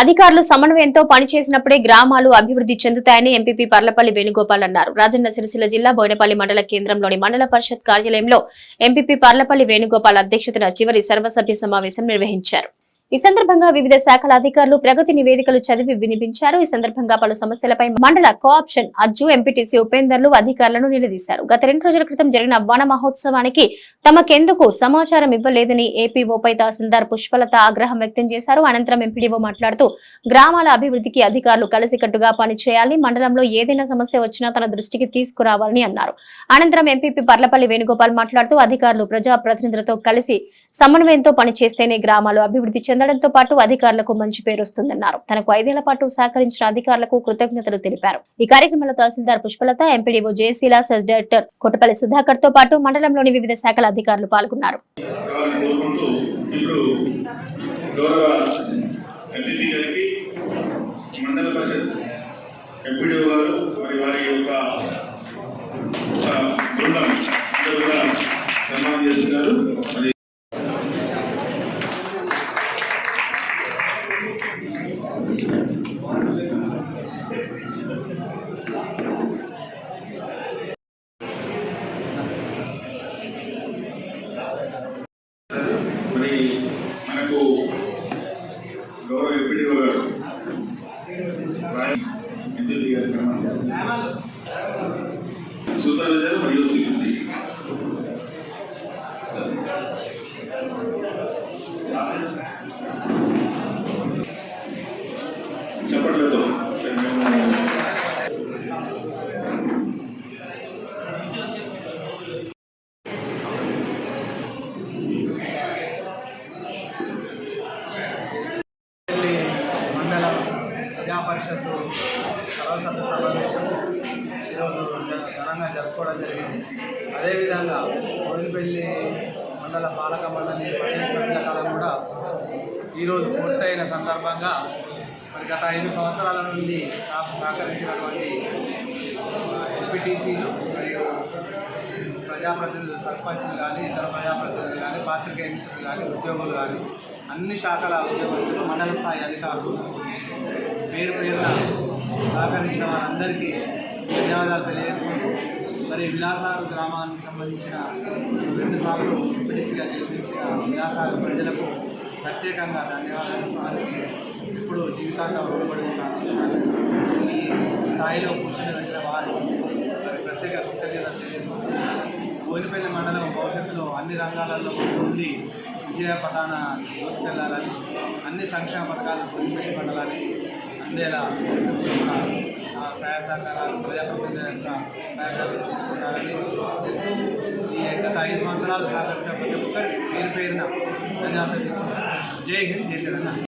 అధికారులు సమన్వయంతో పనిచేసినప్పుడే గ్రామాలు అభివృద్ధి చెందుతాయని ఎంపీపీ పర్లపల్లి వేణుగోపాల్ అన్నారు. రాజన్న సిరిసిల్ల జిల్లా బోయినపల్లి మండల కేంద్రంలోని మండల పరిషత్ కార్యాలయంలో ఎంపీపీ పర్లపల్లి వేణుగోపాల్ అధ్యక్షతన చివరి సర్వసభ్య సమావేశం నిర్వహించారు. ఈ సందర్భంగా వివిధ శాఖల అధికారులు ప్రగతి నివేదికలు చదివి వినిపించారు. ఈ సందర్భంగా పలు సమస్యలపై మండల కోఆప్షన్ అజ్జు ఎంపీటీసీ ఉపేందర్లు అధికారులను నిలదీశారు. గత రెండు రోజుల క్రితం జరిగిన వన మహోత్సవానికి తమకెందుకు సమాచారం ఇవ్వలేదని ఏపీఓపై తహసీల్దార్ పుష్పలత ఆగ్రహం వ్యక్తం చేశారు. అనంతరం ఎంపీడీఓ మాట్లాడుతూ గ్రామాల అభివృద్ధికి అధికారులు కలిసికట్టుగా పనిచేయాలి. మండలంలో ఏదైనా సమస్య వచ్చినా తన దృష్టికి తీసుకురావాలని అన్నారు. అనంతరం ఎంపీపీ పర్లపల్లి వేణుగోపాల్ మాట్లాడుతూ అధికారులు ప్రజా ప్రతినిధులతో కలిసి సమన్వయంతో పనిచేస్తేనే గ్రామాలు అభివృద్ధి చెందడంతో పాటు అధికారులకు మంచి పేరు వస్తుందన్నారు. తనకు ఐదేళ్ళ పాటు సహకరించిన అధికారులకు కృతజ్ఞతలు తెలిపారు. ఈ కార్యక్రమంలో తహసీల్దార్ పుష్పలత ఎంపీడీఓ జేసీలా సెస్ డైరెక్టర్ కొట్టపల్లి సుధాకర్తో పాటు మండలంలోని వివిధ శాఖల అధికారులు పాల్గొన్నారు. గారికి మండల పరిషత్ ఎంపీడీఓ గారు మరి వారి యొక్క ఎంపీపీ గారి సన్మానం చేస్తున్నారు. సూపర్వైజర్ మరియు సిబ్బంది మహాపరిషత్తు పరిషత్తు సర్వసభ్య సమావేశం ఈరోజు ఘనంగా జరుపుకోవడం జరిగింది. అదేవిధంగా కోయినపల్లి మండల పాలక మండలి పర్యటన కాలం కూడా ఈరోజు పూర్తయిన సందర్భంగా మరి గత ఐదు సంవత్సరాల నుండి నాకు సహకరించినటువంటి ఎంపీటీసీలు మరియు ప్రజాప్రతినిధులు సర్పంచ్లు కానీ ఇతర ప్రజాప్రతినిధులు కానీ పాత్రికేయ మిత్రులు కానీ ఉద్యోగులు కానీ అన్ని శాఖల ఉద్యోగస్తులు మండల స్థాయి అధికారులు పేరు పేరున సహకరించిన వారందరికీ ధన్యవాదాలు తెలియజేసుకుంటూ మరి విలాసాలు గ్రామానికి సంబంధించిన రెండు సార్లు ఎంపీటీసీగా గెలిపించిన విలాసాలు ప్రజలకు ప్రత్యేకంగా ధన్యవాదాలు వారికి ఇప్పుడు జీవితాంతం రుణపడి ఉన్నాను ఈ స్థాయిలో కూర్చుని వచ్చిన వారు మరి ప్రత్యేక కృతజ్ఞతలు తెలియజేసుకుంటున్నారు బోయినపల్లి మండలం భవిష్యత్తులో అన్ని రంగాలలో ఉండి విజయ పథాన దూసుకెళ్ళాలని అన్ని సంక్షేమ పథకాలు బోయినపల్లి పడాలని అందేలా సహాయ సహకారాలు ప్రజాప్రతినిధుల యొక్క సహకారాలు తీసుకుంటారని చేస్తూ ఈ గత ఐదు సంవత్సరాలు సహకరించిన ప్రతి ఒక్కరికి పేరు పేరున ధన్యవాదాలు జై హింద్ జై తెలంగాణ.